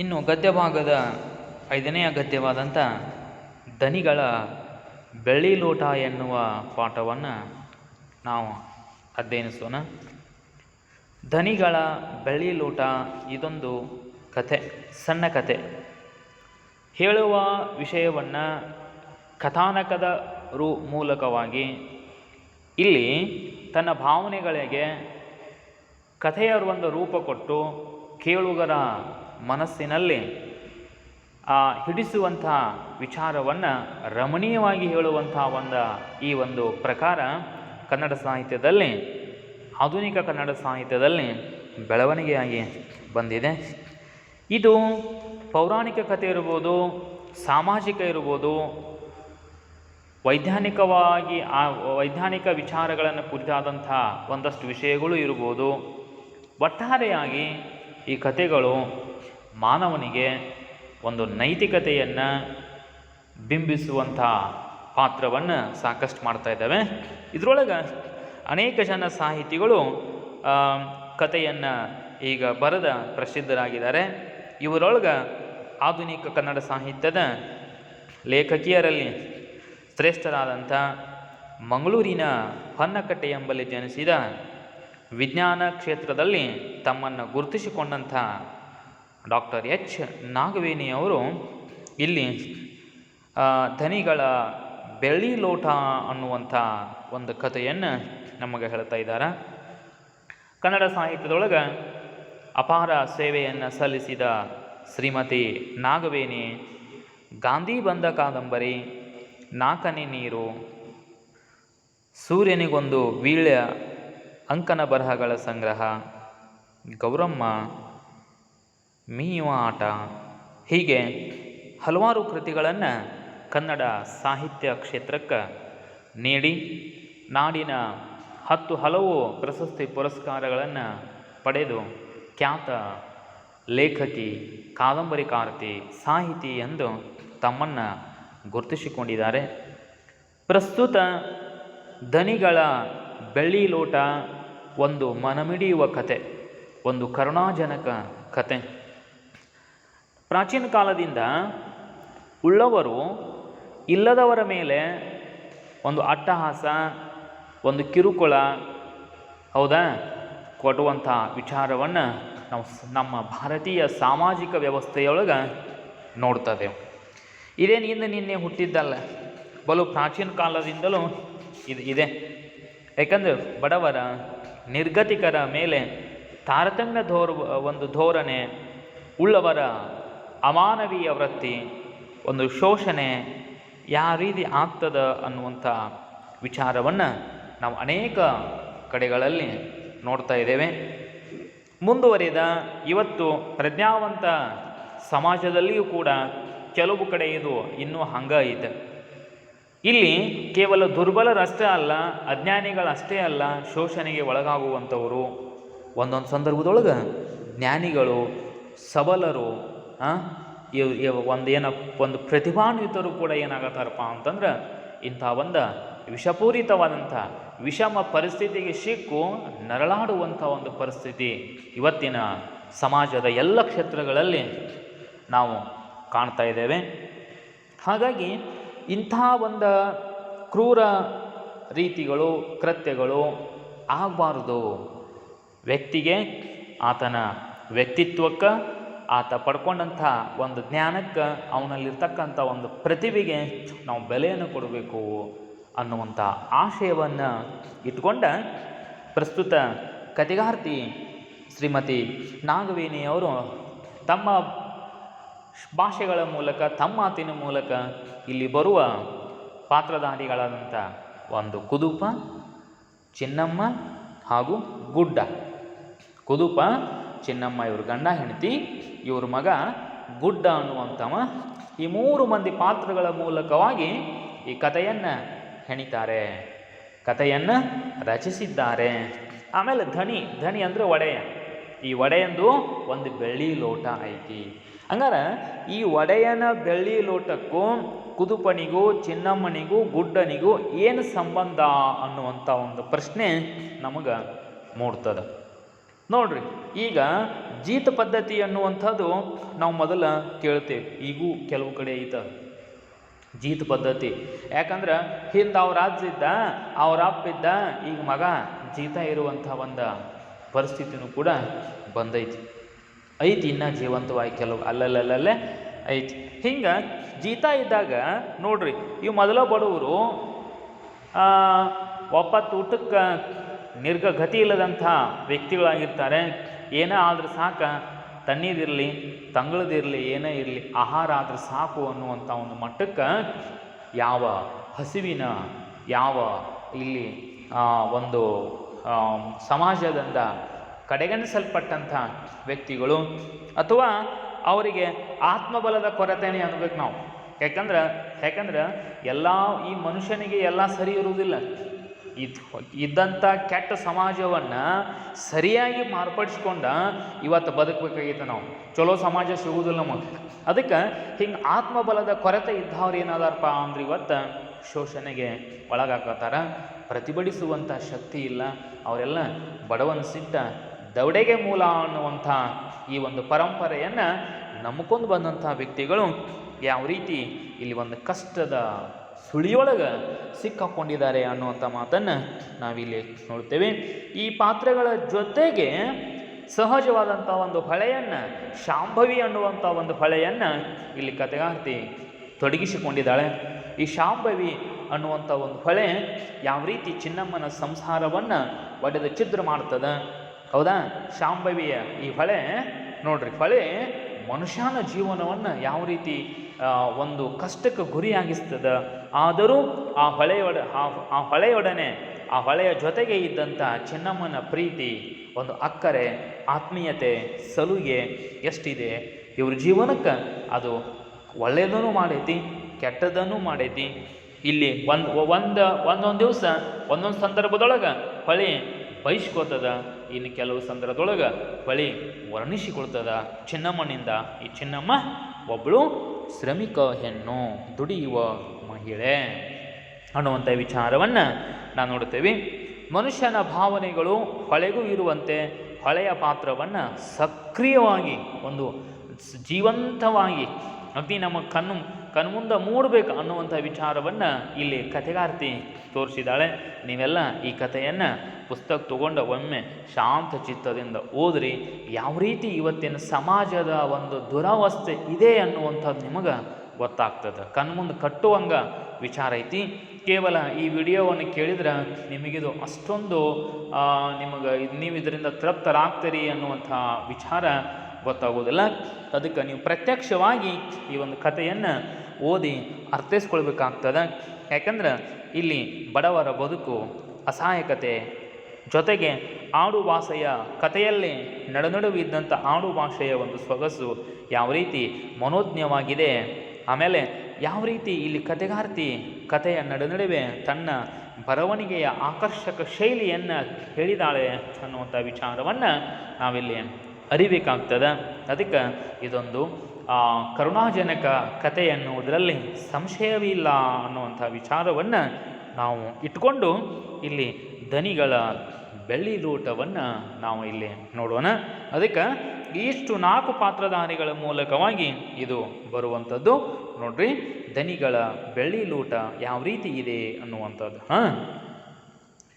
ಇನ್ನು ಗದ್ಯಭಾಗದ ಐದನೇ ಗದ್ಯವಾದಂಥ ದನಿಗಳ ಬೆಳ್ಳಿ ಲೋಟ ಎನ್ನುವ ಪಾಠವನ್ನು ನಾವು ಅಧ್ಯಯನಿಸೋಣ. ದನಿಗಳ ಬೆಳ್ಳಿ ಲೋಟ ಇದೊಂದು ಕಥೆ, ಸಣ್ಣ ಕಥೆ. ಹೇಳುವ ವಿಷಯವನ್ನು ಕಥಾನಕದ ರೂ ಮೂಲಕವಾಗಿ ಇಲ್ಲಿ ತನ್ನ ಭಾವನೆಗಳಿಗೆ ಕಥೆಯ ಒಂದು ರೂಪ ಕೊಟ್ಟು ಕೇಳುಗರ ಮನಸ್ಸಿನಲ್ಲಿ, ಆ ಹಿಡಿಸುವಂಥ ವಿಚಾರವನ್ನು ರಮಣೀಯವಾಗಿ ಹೇಳುವಂಥ ಒಂದು, ಈ ಒಂದು ಪ್ರಕಾರ ಕನ್ನಡ ಸಾಹಿತ್ಯದಲ್ಲಿ, ಆಧುನಿಕ ಕನ್ನಡ ಸಾಹಿತ್ಯದಲ್ಲಿ ಬೆಳವಣಿಗೆಯಾಗಿ ಬಂದಿದೆ. ಇದು ಪೌರಾಣಿಕ ಕಥೆ ಇರ್ಬೋದು, ಸಾಮಾಜಿಕ ಇರ್ಬೋದು, ವೈಜ್ಞಾನಿಕವಾಗಿ, ಆ, ವೈಜ್ಞಾನಿಕ ವಿಚಾರಗಳನ್ನು ಕುರಿತಾದಂಥ ಒಂದಷ್ಟು ವಿಷಯಗಳು ಇರ್ಬೋದು. ಒಟ್ಟಾರೆಯಾಗಿ ಈ ಕಥೆಗಳು ಮಾನವನಿಗೆ ಒಂದು ನೈತಿಕತೆಯನ್ನು ಬಿಂಬಿಸುವಂಥ ಪಾತ್ರವನ್ನು ಸಾಕಷ್ಟು ಮಾಡ್ತಾ ಇದ್ದಾವೆ. ಇದರೊಳಗೆ ಅನೇಕ ಜನ ಸಾಹಿತಿಗಳು ಕಥೆಯನ್ನು ಈಗ ಬರೆದ ಪ್ರಸಿದ್ಧರಾಗಿದ್ದಾರೆ. ಇವರೊಳಗೆ ಆಧುನಿಕ ಕನ್ನಡ ಸಾಹಿತ್ಯದ ಲೇಖಕಿಯರಲ್ಲಿ ಶ್ರೇಷ್ಠರಾದಂಥ ಮಂಗಳೂರಿನ ಹೊನ್ನಕಟ್ಟೆ ಎಂಬಲ್ಲಿ ಜನಿಸಿದ ವಿಜ್ಞಾನ ಕ್ಷೇತ್ರದಲ್ಲಿ ತಮ್ಮನ್ನು ಗುರುತಿಸಿಕೊಂಡಂಥ ಡಾಕ್ಟರ್ ಎಚ್ ನಾಗವೇಣಿಯವರು ಇಲ್ಲಿ ಧನಿಗಳ ಬೆಳ್ಳಿ ಲೋಟ ಅನ್ನುವಂಥ ಒಂದು ಕಥೆಯನ್ನು ನಮಗೆ ಹೇಳ್ತಾ ಇದ್ದಾರೆ. ಕನ್ನಡ ಸಾಹಿತ್ಯದೊಳಗೆ ಅಪಾರ ಸೇವೆಯನ್ನು ಸಲ್ಲಿಸಿದ ಶ್ರೀಮತಿ ನಾಗವೇಣಿ, ಗಾಂಧಿ ಬಂದ ಕಾದಂಬರಿ ನಾಲ್ಕನೇ ನೀರು, ಸೂರ್ಯನಿಗೊಂದು ವೀಳ್ಯ, ಅಂಕನ ಬರಹಗಳ ಸಂಗ್ರಹ, ಗೌರಮ್ಮ ಮೀಯುವ ಆಟ ಹೀಗೆ ಹಲವಾರು ಕೃತಿಗಳನ್ನು ಕನ್ನಡ ಸಾಹಿತ್ಯ ಕ್ಷೇತ್ರಕ್ಕೆ ನೀಡಿ ನಾಡಿನ ಹತ್ತು ಹಲವು ಪ್ರಶಸ್ತಿ ಪುರಸ್ಕಾರಗಳನ್ನು ಪಡೆದು ಖ್ಯಾತ ಲೇಖಕಿ ಕಾದಂಬರಿಕಾರತಿ ಸಾಹಿತಿ ಎಂದು ತಮ್ಮನ್ನು ಗುರುತಿಸಿಕೊಂಡಿದ್ದಾರೆ. ಪ್ರಸ್ತುತ ದನಿಗಳ ಬೆಳ್ಳಿ ಲೋಟ ಒಂದು ಮನಮಿಡಿಯುವ ಕತೆ, ಒಂದು ಕರುಣಾಜನಕ ಕತೆ. ಪ್ರಾಚೀನ ಕಾಲದಿಂದ ಉಳ್ಳವರು ಇಲ್ಲದವರ ಮೇಲೆ ಒಂದು ಅಟ್ಟಹಾಸ, ಒಂದು ಕಿರುಕುಳ, ಹೌದಾ? ಕೊಡುವಂಥ ವಿಚಾರವನ್ನು ನಾವು ನಮ್ಮ ಭಾರತೀಯ ಸಾಮಾಜಿಕ ವ್ಯವಸ್ಥೆಯೊಳಗೆ ನೋಡ್ತದೆ. ಇದೇನು ಇಂದು ನಿನ್ನೆ ಹುಟ್ಟಿದ್ದಲ್ಲ, ಬಲು ಪ್ರಾಚೀನ ಕಾಲದಿಂದಲೂ ಇದು, ಇದೆ. ಯಾಕಂದರೆ ಬಡವರ ನಿರ್ಗತಿಕರ ಮೇಲೆ ತಾರತಮ್ಯ ಧೋರ್, ಒಂದು ಧೋರಣೆ ಉಳ್ಳವರ ಅಮಾನವೀಯ ವೃತ್ತಿ, ಒಂದು ಶೋಷಣೆ ಯಾವ ರೀತಿ ಆಗ್ತದ ಅನ್ನುವಂಥ ವಿಚಾರವನ್ನು ನಾವು ಅನೇಕ ಕಡೆಗಳಲ್ಲಿ ನೋಡ್ತಾ ಇದ್ದೇವೆ. ಮುಂದುವರಿದ ಇವತ್ತು ಪ್ರಜ್ಞಾವಂತ ಸಮಾಜದಲ್ಲಿಯೂ ಕೂಡ ಕೆಲವು ಕಡೆ ಇದು ಇನ್ನೂ ಹಂಗ ಐತೆ. ಇಲ್ಲಿ ಕೇವಲ ದುರ್ಬಲರಷ್ಟೇ ಅಲ್ಲ, ಅಜ್ಞಾನಿಗಳಷ್ಟೇ ಅಲ್ಲ, ಶೋಷಣೆಗೆ ಒಳಗಾಗುವಂಥವರು. ಒಂದೊಂದು ಸಂದರ್ಭದೊಳಗೆ ಜ್ಞಾನಿಗಳು, ಸಬಲರು ಒಂದು ಏನ ಒಂದು ಪ್ರತಿಭಾನ್ವಿತರು ಕೂಡ ಏನಾಗತ್ತಾರಪ್ಪ ಅಂತಂದ್ರೆ ಇಂಥ ಒಂದು ವಿಷಪೂರಿತವಾದಂಥ ವಿಷಮ ಪರಿಸ್ಥಿತಿಗೆ ಸಿಕ್ಕು ನರಳಾಡುವಂಥ ಒಂದು ಪರಿಸ್ಥಿತಿ ಇವತ್ತಿನ ಸಮಾಜದ ಎಲ್ಲ ಕ್ಷೇತ್ರಗಳಲ್ಲಿ ನಾವು ಕಾಣ್ತಾ ಇದ್ದೇವೆ. ಹಾಗಾಗಿ ಇಂಥ ಒಂದು ಕ್ರೂರ ರೀತಿಗಳು, ಕೃತ್ಯಗಳು ಆಗಬಾರ್ದು. ವ್ಯಕ್ತಿಗೆ ಆತನ ವ್ಯಕ್ತಿತ್ವಕ್ಕೆ ಆತ ಪಡ್ಕೊಂಡಂಥ ಒಂದು ಜ್ಞಾನಕ್ಕೆ ಅವನಲ್ಲಿರ್ತಕ್ಕಂಥ ಒಂದು ಪ್ರತಿಭೆಗೆ ನಾವು ಬೆಲೆಯನ್ನು ಕೊಡಬೇಕು ಅನ್ನುವಂಥ ಆಶಯವನ್ನು ಇಟ್ಕೊಂಡ ಪ್ರಸ್ತುತ ಕಥೆಗಾರ್ತಿ ಶ್ರೀಮತಿ ನಾಗವೇಣಿಯವರು ತಮ್ಮ ಭಾಷೆಗಳ ಮೂಲಕ, ತಮ್ಮ ಮಾತಿನ ಮೂಲಕ ಇಲ್ಲಿ ಬರುವ ಪಾತ್ರಧಾರಿಗಳಾದಂಥ ಒಂದು ಕುದುಪ, ಚಿನ್ನಮ್ಮ ಹಾಗೂ ಗುಡ್ಡ. ಕುದುಪ ಚಿನ್ನಮ್ಮ ಇವ್ರ ಗಂಡ ಹೆಂಡತಿ, ಇವ್ರ ಮಗ ಗುಡ್ಡ ಅನ್ನುವಂಥವ. ಈ ಮೂರು ಮಂದಿ ಪಾತ್ರಗಳ ಮೂಲಕವಾಗಿ ಈ ಕಥೆಯನ್ನು ಹೆಣಿತಾರೆ, ಕಥೆಯನ್ನು ರಚಿಸಿದ್ದಾರೆ. ಆಮೇಲೆ ಧನಿ ಧನಿ ಅಂದರೆ ಒಡೆಯ ಈ ಒಡೆಯಂದು ಒಂದು ಬೆಳ್ಳಿ ಲೋಟ ಐತಿ. ಹಂಗಾರೆ ಈ ಒಡೆಯನ ಬೆಳ್ಳಿ ಲೋಟಕ್ಕೂ ಕುದುಪನಿಗೂ, ಚಿನ್ನಮ್ಮನಿಗೂ, ಗುಡ್ಡನಿಗೂ ಏನು ಸಂಬಂಧ ಅನ್ನುವಂಥ ಒಂದು ಪ್ರಶ್ನೆ ನಮಗೆ ಮೂಡ್ತದೆ. ನೋಡ್ರಿ, ಈಗ ಜೀತ ಪದ್ಧತಿ ಅನ್ನುವಂಥದ್ದು ನಾವು ಮೊದಲ ಕೇಳ್ತೇವೆ, ಈಗೂ ಕೆಲವು ಕಡೆ ಐತ. ಜೀತ ಪದ್ಧತಿ, ಯಾಕಂದ್ರೆ ಹಿಂದೆ ಅವ್ರ ಅಜ್ಜ ಇದ್ದ, ಅವ್ರ ಅಪ್ಪ ಇದ್ದ, ಈಗ ಮಗ ಜೀತ ಇರುವಂಥ ಒಂದು ಪರಿಸ್ಥಿತಿನೂ ಕೂಡ ಬಂದೈತಿ. ಐತಿ ಇನ್ನ ಜೀವಂತವಾಗಿ ಕೆಲವು ಅಲ್ಲಲ್ಲಲ್ಲೇ ಐತಿ. ಹಿಂಗೆ ಜೀತ ಇದ್ದಾಗ ನೋಡ್ರಿ ಇವು ಮೊದಲ ಬಡವರು ಒಪ್ಪತ್ತು ಊಟಕ್ಕೆ ನಿರ್ಗ ಗತಿ ಇಲ್ಲದಂಥ ವ್ಯಕ್ತಿಗಳಾಗಿರ್ತಾರೆ. ಏನೇ ಆದರೂ ಸಾಕ, ತಣ್ಣೀರಿರಲಿ, ತಂಗಳದಿರಲಿ, ಏನೇ ಇರಲಿ, ಆಹಾರ ಆದ್ರೆ ಸಾಕು ಅನ್ನುವಂಥ ಒಂದು ಮಟ್ಟಕ್ಕೆ ಯಾವ ಹಸಿವಿನ, ಯಾವ ಇಲ್ಲಿ ಒಂದು ಸಮಾಜದಿಂದ ಕಡೆಗಣಿಸಲ್ಪಟ್ಟಂಥ ವ್ಯಕ್ತಿಗಳು ಅಥವಾ ಅವರಿಗೆ ಆತ್ಮಬಲದ ಕೊರತೆನೇ ಅನ್ಬೇಕು ನಾವು. ಯಾಕಂದ್ರೆ ಯಾಕಂದ್ರೆ ಎಲ್ಲ, ಈ ಮನುಷ್ಯನಿಗೆ ಎಲ್ಲ ಸರಿ ಇರುವುದಿಲ್ಲ. ಇದ್ ಇದ್ದಂಥ ಕೆಟ್ಟ ಸಮಾಜವನ್ನು ಸರಿಯಾಗಿ ಮಾರ್ಪಡಿಸ್ಕೊಂಡ ಇವತ್ತು ಬದುಕಬೇಕಾಗಿತ್ತು ನಾವು. ಚಲೋ ಸಮಾಜ ಸಿಗುವುದಿಲ್ಲ ನಮಗೆ. ಅದಕ್ಕೆ ಹಿಂಗೆ ಆತ್ಮಬಲದ ಕೊರತೆ ಇದ್ದವ್ರು ಏನಾದಾರಪ್ಪ ಅಂದ್ರೆ ಇವತ್ತು ಶೋಷಣೆಗೆ ಒಳಗಾಕತ್ತಾರ. ಪ್ರತಿಭಟಿಸುವಂಥ ಶಕ್ತಿ ಇಲ್ಲ. ಅವರೆಲ್ಲ ಬಡವನ ಸಿಟ್ಟ ದವಡೆಗೆ ಮೂಲ ಅನ್ನುವಂಥ ಈ ಒಂದು ಪರಂಪರೆಯನ್ನು ನಂಬ್ಕೊಂಡು ಬಂದಂಥ ವ್ಯಕ್ತಿಗಳು ಯಾವ ರೀತಿ ಇಲ್ಲಿ ಒಂದು ಕಷ್ಟದ ಸುಳಿಯೊಳಗೆ ಸಿಕ್ಕಾಕೊಂಡಿದ್ದಾರೆ ಅನ್ನುವಂಥ ಮಾತನ್ನು ನಾವಿಲ್ಲಿ ನೋಡ್ತೇವೆ. ಈ ಪಾತ್ರಗಳ ಜೊತೆಗೆ ಸಹಜವಾದಂಥ ಒಂದು ಹೊಳೆಯನ್ನು, ಶಾಂಭವಿ ಅನ್ನುವಂಥ ಒಂದು ಹೊಳೆಯನ್ನು ಇಲ್ಲಿ ಕಥೆಗಾರ್ತಿ ತೊಡಗಿಸಿಕೊಂಡಿದ್ದಾಳೆ. ಈ ಶಾಂಭವಿ ಅನ್ನುವಂಥ ಒಂದು ಹೊಳೆ ಯಾವ ರೀತಿ ಚಿನ್ನಮ್ಮನ ಸಂಸಾರವನ್ನು ಒಡೆದು ಛಿದ್ರ ಮಾಡ್ತದೆ? ಹೌದಾ? ಶಾಂಭವಿಯ ಈ ಹೊಳೆ ನೋಡ್ರಿ ಹೊಳೆ ಮನುಷ್ಯನ ಜೀವನವನ್ನು ಯಾವ ರೀತಿ ಒಂದು ಕಷ್ಟಕ್ಕೆ ಗುರಿಯಾಗಿಸ್ತದ, ಆದರೂ ಆ ಹೊಳೆಯೊಡ, ಆ ಹೊಳೆಯೊಡನೆ, ಆ ಹೊಳೆಯ ಜೊತೆಗೆ ಇದ್ದಂಥ ಚೆನ್ನಮ್ಮನ ಪ್ರೀತಿ, ಒಂದು ಅಕ್ಕರೆ, ಆತ್ಮೀಯತೆ, ಸಲುಗೆ ಎಷ್ಟಿದೆ. ಇವ್ರ ಜೀವನಕ್ಕೆ ಅದು ಒಳ್ಳೆಯದನ್ನು ಮಾಡೈತಿ ಕೆಟ್ಟದನ್ನು ಮಾಡೈತಿ. ಇಲ್ಲಿ ಒಂದು ಒಂದು, ಒಂದೊಂದು ದಿವಸ, ಒಂದೊಂದು ಸಂದರ್ಭದೊಳಗೆ ಹೊಳೆ ಬಯಸ್ಕೋತದ ಇನ್ನು ಕೆಲವು ಸಂದರ್ಭದೊಳಗೆ ಬಳಿ ವರ್ಣಿಸಿಕೊಳ್ತದ ಚಿನ್ನಮ್ಮನಿಂದ, ಈ ಚಿನ್ನಮ್ಮ ಒಬ್ಬಳು ಶ್ರಮಿಕ ಹೆಣ್ಣು, ದುಡಿಯುವ ಮಹಿಳೆ ಅನ್ನುವಂಥ ವಿಚಾರವನ್ನು ನಾವು ನೋಡ್ತೇವೆ ಮನುಷ್ಯನ ಭಾವನೆಗಳು ಹೊಳೆಗೂ ಇರುವಂತೆ, ಹೊಳೆಯ ಪಾತ್ರವನ್ನು ಸಕ್ರಿಯವಾಗಿ ಒಂದು ಜೀವಂತವಾಗಿ ಅಗ್ನಿ ನಮ್ಮ ಕಣ್ಣು ಕಣ್ಮುಂದ ಮೂಡಬೇಕು ಅನ್ನುವಂಥ ವಿಚಾರವನ್ನು ಇಲ್ಲಿ ಕಥೆಗಾರ್ತಿ ತೋರಿಸಿದ್ದಾಳೆ. ನೀವೆಲ್ಲ ಈ ಕಥೆಯನ್ನು ಪುಸ್ತಕ ತಗೊಂಡು ಒಮ್ಮೆ ಶಾಂತ ಚಿತ್ತದಿಂದ ಓದ್ರಿ. ಯಾವ ರೀತಿ ಇವತ್ತಿನ ಸಮಾಜದ ಒಂದು ದುರವಸ್ಥೆ ಇದೆ ಅನ್ನುವಂಥದ್ದು ನಿಮಗೆ ಗೊತ್ತಾಗ್ತದೆ. ಕಣ್ಮುಂದೆ ಕಟ್ಟುವಂಗ ವಿಚಾರ ಐತಿ. ಕೇವಲ ಈ ವಿಡಿಯೋವನ್ನು ಕೇಳಿದ್ರೆ ನಿಮಗಿದು ಅಷ್ಟೊಂದು ನಿಮಗೆ ನೀವು ಇದರಿಂದ ತೃಪ್ತರಾಗ್ತೀರಿ ಅನ್ನುವಂಥ ವಿಚಾರ ಗೊತ್ತಾಗೋದಿಲ್ಲ ಅದಕ್ಕೆ ನೀವು ಪ್ರತ್ಯಕ್ಷವಾಗಿ ಈ ಒಂದು ಕಥೆಯನ್ನು ಓದಿ ಅರ್ಥೈಸ್ಕೊಳ್ಬೇಕಾಗ್ತದೆ. ಯಾಕಂದ್ರೆ ಇಲ್ಲಿ ಬಡವರ ಬದುಕು ಅಸಹಾಯಕತೆ ಜೊತೆಗೆ ಆಡು ಭಾಷೆಯ ಕಥೆಯಲ್ಲಿ ನಡುನಡುವೆ ಇದ್ದಂಥ ಆಡು ಭಾಷೆಯ ಒಂದು ಸೊಗಸು ಯಾವ ರೀತಿ ಮನೋಜ್ಞವಾಗಿದೆ. ಆಮೇಲೆ ಯಾವ ರೀತಿ ಇಲ್ಲಿ ಕಥೆಗಾರ್ತಿ ಕಥೆಯ ನಡುನಡುವೆ ತನ್ನ ಬರವಣಿಗೆಯ ಆಕರ್ಷಕ ಶೈಲಿಯನ್ನು ಹೇಳಿದಾಳೆ ಅನ್ನುವಂಥ ವಿಚಾರವನ್ನು ನಾವಿಲ್ಲಿ ಅರಿಬೇಕಾಗ್ತದೆ. ಅದಕ್ಕೆ ಇದೊಂದು ಕರುಣಾಜನಕ ಕಥೆ ಎನ್ನುವುದರಲ್ಲಿ ಸಂಶಯವಿಲ್ಲ ಅನ್ನುವಂಥ ವಿಚಾರವನ್ನು ನಾವು ಇಟ್ಕೊಂಡು ಇಲ್ಲಿ ದನಿಗಳ ಬೆಳ್ಳಿ ಲೋಟವನ್ನು ನಾವು ಇಲ್ಲಿ ನೋಡೋಣ. ಅದಕ್ಕೆ ಇಷ್ಟು ನಾಲ್ಕು ಪಾತ್ರಧಾರಿಗಳ ಮೂಲಕವಾಗಿ ಇದು ಬರುವಂಥದ್ದು. ನೋಡ್ರಿ, ದನಿಗಳ ಬೆಳ್ಳಿ ಲೋಟ ಯಾವ ರೀತಿ ಇದೆ ಅನ್ನುವಂಥದ್ದು. ಹಾಂ